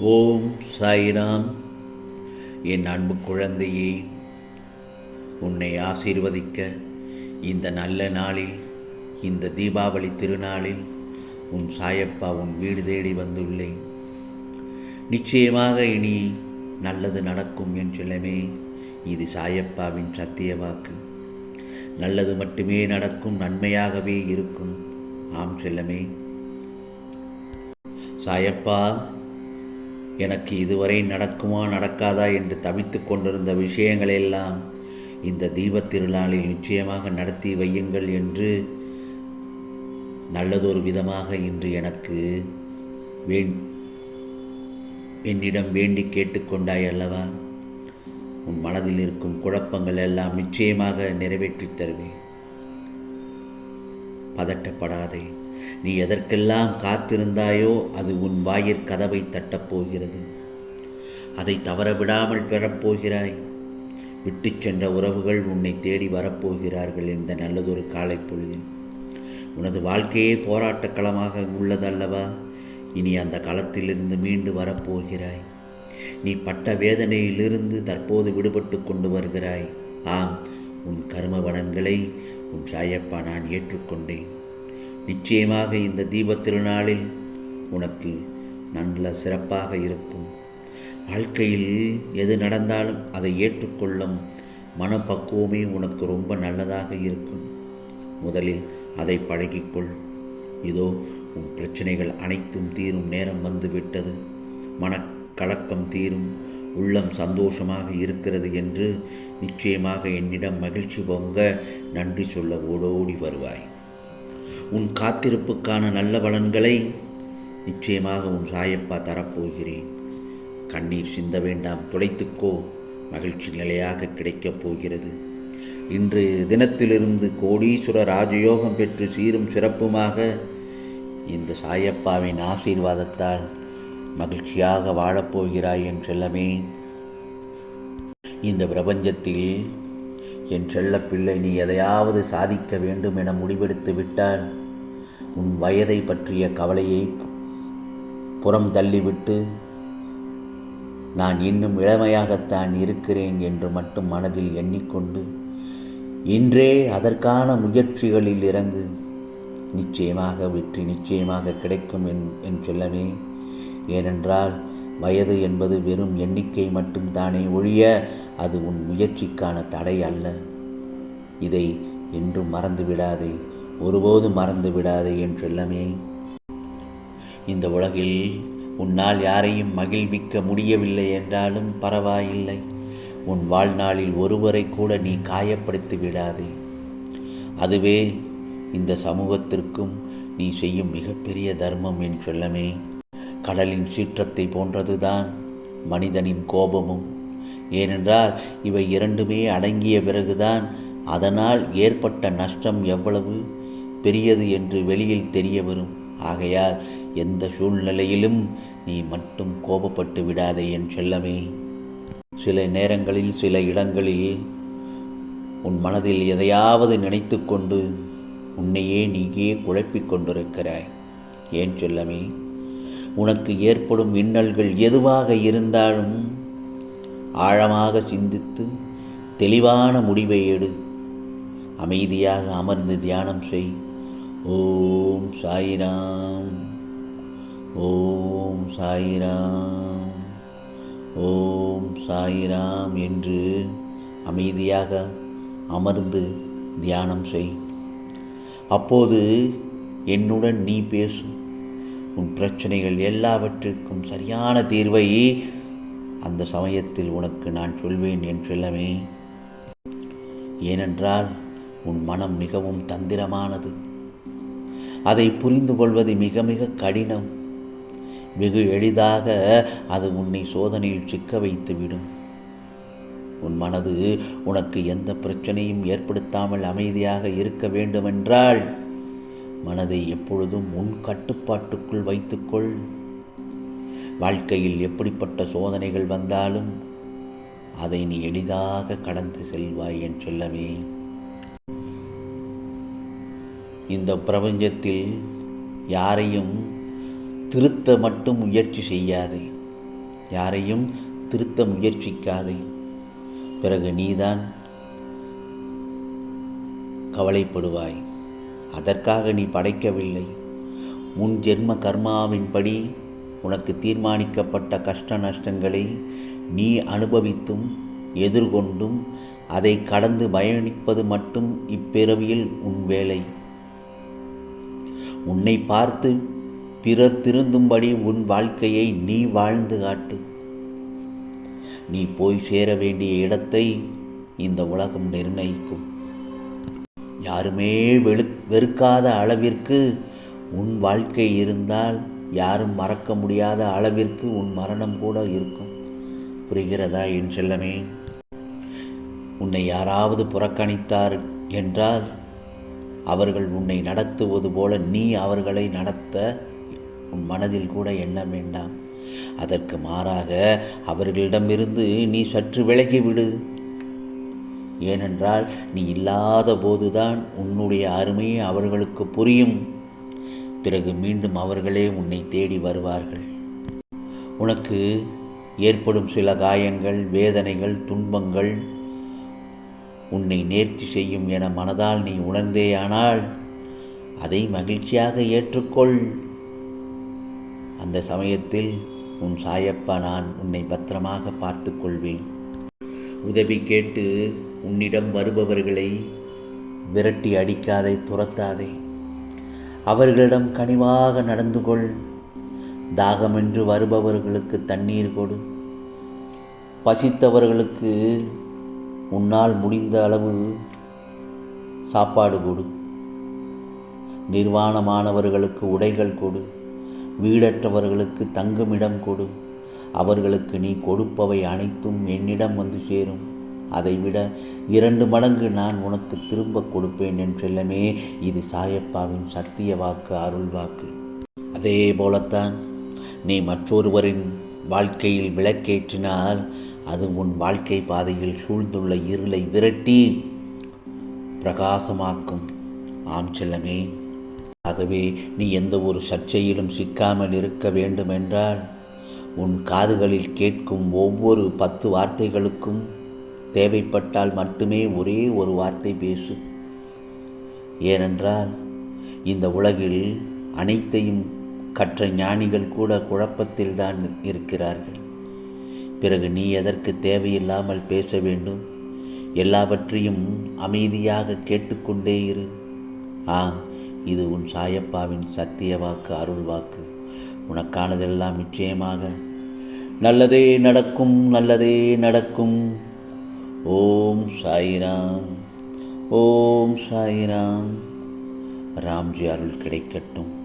ஓம் சாய்ராம். என் அன்பு குழந்தையே உன்னை ஆசீர்வதிக்க இந்த நல்ல நாளில் இந்த தீபாவளி திருநாளில் உன் சாயப்பா உன் வீடு தேடி வந்துள்ளேன். நிச்சயமாக இனி நல்லது நடக்கும் என் செல்லமே இது சாயப்பாவின் சத்திய வாக்கு. நல்லது மட்டுமே நடக்கும் நன்மையாகவே இருக்கும். ஆம் செல்லமே. சாயப்பா எனக்கு இதுவரை நடக்குமா நடக்காதா என்று தவித்துக் கொண்டிருந்த விஷயங்களெல்லாம் இந்த தீபத் திருநாளில் நிச்சயமாக நடத்தி வையுங்கள் என்று நல்லதொரு விதமாக இன்று எனக்கு வேண் என்னிடம் வேண்டி கேட்டுக்கொண்டாய் அல்லவா? உன் மனதில் இருக்கும் குழப்பங்கள் எல்லாம் நிச்சயமாக நிறைவேற்றித் தருவேன். பதட்டப்படாதே. நீ எதற்கெல்லாம் காத்திருந்தாயோ அது உன் வாயிற் கதவை தட்டப் போகிறது. அதை தவற விடாமல் பெறப்போகிறாய். விட்டுச் சென்ற உறவுகள் உன்னை தேடி வரப்போகிறார்கள் இந்த நல்லதொரு காலை பொழுதில். உனது வாழ்க்கையே போராட்டக் களமாக உள்ளதல்லவா? இனி அந்த களத்திலிருந்து மீண்டு வரப்போகிறாய். நீ பட்ட வேதனையிலிருந்து தற்போது விடுபட்டு கொண்டு வருகிறாய். ஆம் உன் கர்ம வடன்களை உன் சாயப்பா நான் ஏற்றுக்கொண்டேன். நிச்சயமாக இந்த தீபத் திருநாளில் உனக்கு நல்ல சிறப்பாக இருக்கும். வாழ்க்கையில் எது நடந்தாலும் அதை ஏற்றுக்கொள்ளும் மனப்பக்குவமே உனக்கு ரொம்ப நல்லதாக இருக்கும். முதலில் அதை பழகிக்கொள். இதோ உன் பிரச்சனைகள் அனைத்தும் தீரும் நேரம் வந்துவிட்டது. மனக்கலக்கம் தீரும். உள்ளம் சந்தோஷமாக இருக்கிறது என்று நிச்சயமாக என்னிடம் மகிழ்ச்சி பொங்க நன்றி சொல்ல ஓடோடி வருவாய். உன் காத்திருப்புக்கான நல்ல பலன்களை நிச்சயமாக உன் சாயப்பா தரப்போகிறேன். கண்ணீர் சிந்த வேண்டாம் துடைத்துக்கோ. மகிழ்ச்சி நிலையாக கிடைக்கப் போகிறது. இன்று தினத்திலிருந்து கோடீஸ்வர ராஜயோகம் பெற்று சீரும் சிறப்புமாக இந்த சாயப்பாவின் ஆசீர்வாதத்தால் மகிழ்ச்சியாக வாழப்போகிறாய் என் செல்லமே. இந்த பிரபஞ்சத்தில் என் செல்லப்பிள்ளை நீ எதையாவது சாதிக்க வேண்டும் என முடிவெடுத்து விட்டால் உன் வயதை பற்றிய கவலையை புறம் தள்ளிவிட்டு நான் இன்னும் இளமையாகத்தான் இருக்கிறேன் என்று மட்டும் மனதில் எண்ணிக்கொண்டு இன்றே அதற்கான முயற்சிகளில் இறங்கு. நிச்சயமாக வெற்றி நிச்சயமாக கிடைக்கும் என் என் செல்லமே. ஏனென்றால் வயது என்பது வெறும் எண்ணிக்கை மட்டும்தானே ஒழிய அது உன் முயற்சிக்கான தடை அல்ல. இதை என்றும் மறந்துவிடாதே. ஒருபோதும் ஒருபோது மறந்து விடாதே என் செல்லமே இந்த உலகில் உன்னால் யாரையும் மகிழ்விக்க முடியவில்லை என்றாலும் பரவாயில்லை. உன் வாழ்நாளில் ஒருவரை கூட நீ காயப்படுத்தி விடாதே. அதுவே இந்த சமூகத்திற்கும் நீ செய்யும் மிகப்பெரிய தர்மம் என் சொல்லமே கடலின் சீற்றத்தை போன்றதுதான் மனிதனின் கோபமும். ஏனென்றால் இவை இரண்டுமே அடங்கிய பிறகுதான் அதனால் ஏற்பட்ட நஷ்டம் எவ்வளவு? பெரியது என்று வெளியில் தெரிய வரும் ஆகையால் எந்த சூழ்நிலையிலும் நீ மட்டும் கோபப்பட்டு விடாதே என் செல்லமே. சில நேரங்களில் சில இடங்களில் உன் மனதில் எதையாவது நினைத்து கொண்டு உன்னையே நீயே குழப்பிக் கொண்டிருக்கிறாய். ஏன் சொல்லமே? உனக்கு ஏற்படும் இன்னல்கள் எதுவாக இருந்தாலும் ஆழமாக சிந்தித்து தெளிவான முடிவை எடு. அமைதியாக அமர்ந்து தியானம் செய். ஓம் சாயிராம். ஓம் சாயிராம். ஓம் சாயிராம் என்று அமைதியாக அமர்ந்து தியானம் செய். அப்போது என்னுடன் நீ பேசு. உன் பிரச்சனைகள் எல்லாவற்றிற்கும் சரியான தீர்வை அந்த சமயத்தில் உனக்கு நான் சொல்வேன் என் செல்லமே. ஏனென்றால் உன் மனம் மிகவும் தந்திரமானது. அதை புரிந்து கொள்வது மிக மிக கடினம். வெகு எளிதாக அது உன்னை சோதனையில் சிக்க வைத்துவிடும். உன் மனது உனக்கு எந்த பிரச்சனையும் ஏற்படுத்தாமல் அமைதியாக இருக்க வேண்டுமென்றால் மனதை எப்பொழுதும் உன் கட்டுப்பாட்டுக்குள் வைத்துக்கொள். வாழ்க்கையில் எப்படிப்பட்ட சோதனைகள் வந்தாலும் அதை நீ எளிதாக கடந்து செல்வாய் என் செல்லவே இந்த பிரபஞ்சத்தில் யாரையும் திருத்த மட்டும் முயற்சி செய்யாதே. யாரையும் திருத்த முயற்சிக்காதே. பிறகு நீதான் கவலைப்படுவாய். அதற்காக நீ படைக்கவில்லை. உன் ஜென்ம கர்மாவின்படி உனக்கு தீர்மானிக்கப்பட்ட கஷ்ட நஷ்டங்களை நீ அனுபவித்தும் எதிர்கொண்டும் அதை கடந்து பயணிப்பது மட்டும் இப்பிறவியில் உன் வேலை. உன்னை பார்த்து பிறர் திருந்தும்படி உன் வாழ்க்கையை நீ வாழ்ந்து காட்டு. நீ போய் சேர வேண்டிய இடத்தை இந்த உலகம் நிர்ணயிக்கும். யாருமே வெளு வெறுக்காத அளவிற்கு உன் வாழ்க்கை இருந்தால் யாரும் மறக்க முடியாத அளவிற்கு உன் மரணம் கூட இருக்கும். புரிகிறதா என் செல்லமே? உன்னை யாராவது புறக்கணித்தார் என்றால் அவர்கள் உன்னை நடத்துவது போல நீ அவர்களை நடத்த உன் மனதில் கூட எண்ண வேண்டாம். அதற்கு மாறாக அவர்களிடமிருந்து நீ சற்று விலகிவிடு. ஏனென்றால் நீ இல்லாத போதுதான் உன்னுடைய அருமையை அவர்களுக்கு புரியும். பிறகு மீண்டும் அவர்களே உன்னை தேடி வருவார்கள். உனக்கு ஏற்படும் சில காயங்கள் வேதனைகள் துன்பங்கள் உன்னை நேர்த்தி செய்யும் என மனதால் நீ உணர்ந்தேயானால் அதை மகிழ்ச்சியாக ஏற்றுக்கொள். அந்த சமயத்தில் உன் சாயப்பா நான் உன்னை பத்திரமாக பார்த்து கொள்வேன் உதவி கேட்டு உன்னிடம் வருபவர்களை விரட்டி அடிக்காதே துரத்தாதே. அவர்களிடம் கனிவாக நடந்து கொள். தாகமென்று வருபவர்களுக்கு தண்ணீர் கொடு. பசித்தவர்களுக்கு உன்னால் முடிந்த அளவு சாப்பாடு கொடு. நிர்வாணமானவர்களுக்கு உடைகள் கொடு. வீடற்றவர்களுக்கு தங்குமிடம் கொடு. அவர்களுக்கு நீ கொடுப்பவை அனைத்தும் என்னிடம் வந்து சேரும். அதைவிட இரண்டு மடங்கு நான் உனக்கு திரும்ப கொடுப்பேன் என்றெல்லாமே இது சாயப்பாவின் சத்திய வாக்கு அருள் வாக்கு. அதே போலத்தான் நீ மற்றொருவரின் வாழ்க்கையில் விளக்கேற்றினால் அது உன் வாழ்க்கை பாதையில் சூழ்ந்துள்ள இருளை விரட்டி பிரகாசமாக்கும். ஆம் செல்லமே. ஆகவே நீ எந்த ஒரு சர்ச்சையிலும் சிக்காமல் இருக்க வேண்டுமென்றால் உன் காதுகளில் கேட்கும் ஒவ்வொரு பத்து வார்த்தைகளுக்கும் தேவைப்பட்டால் மட்டுமே ஒரே ஒரு வார்த்தை பேசு. ஏனென்றால் இந்த உலகில் அனைத்தையும் கற்ற ஞானிகள் கூட குழப்பத்தில் தான் இருக்கிறார்கள். பிறகு நீ எதற்கு தேவையில்லாமல் பேச வேண்டும். எல்லாவற்றையும் அமைதியாக கேட்டுக்கொண்டே இரு. ஆம் இது உன் சாயப்பாவின் சத்திய வாக்கு அருள் வாக்கு. உனக்கானதெல்லாம் நிச்சயமாக. நல்லதே நடக்கும் நல்லதே நடக்கும். ஓம் சாய்ராம் ஓம் சாய்ராம். ராம்ஜி அருள் கிடைக்கட்டும்.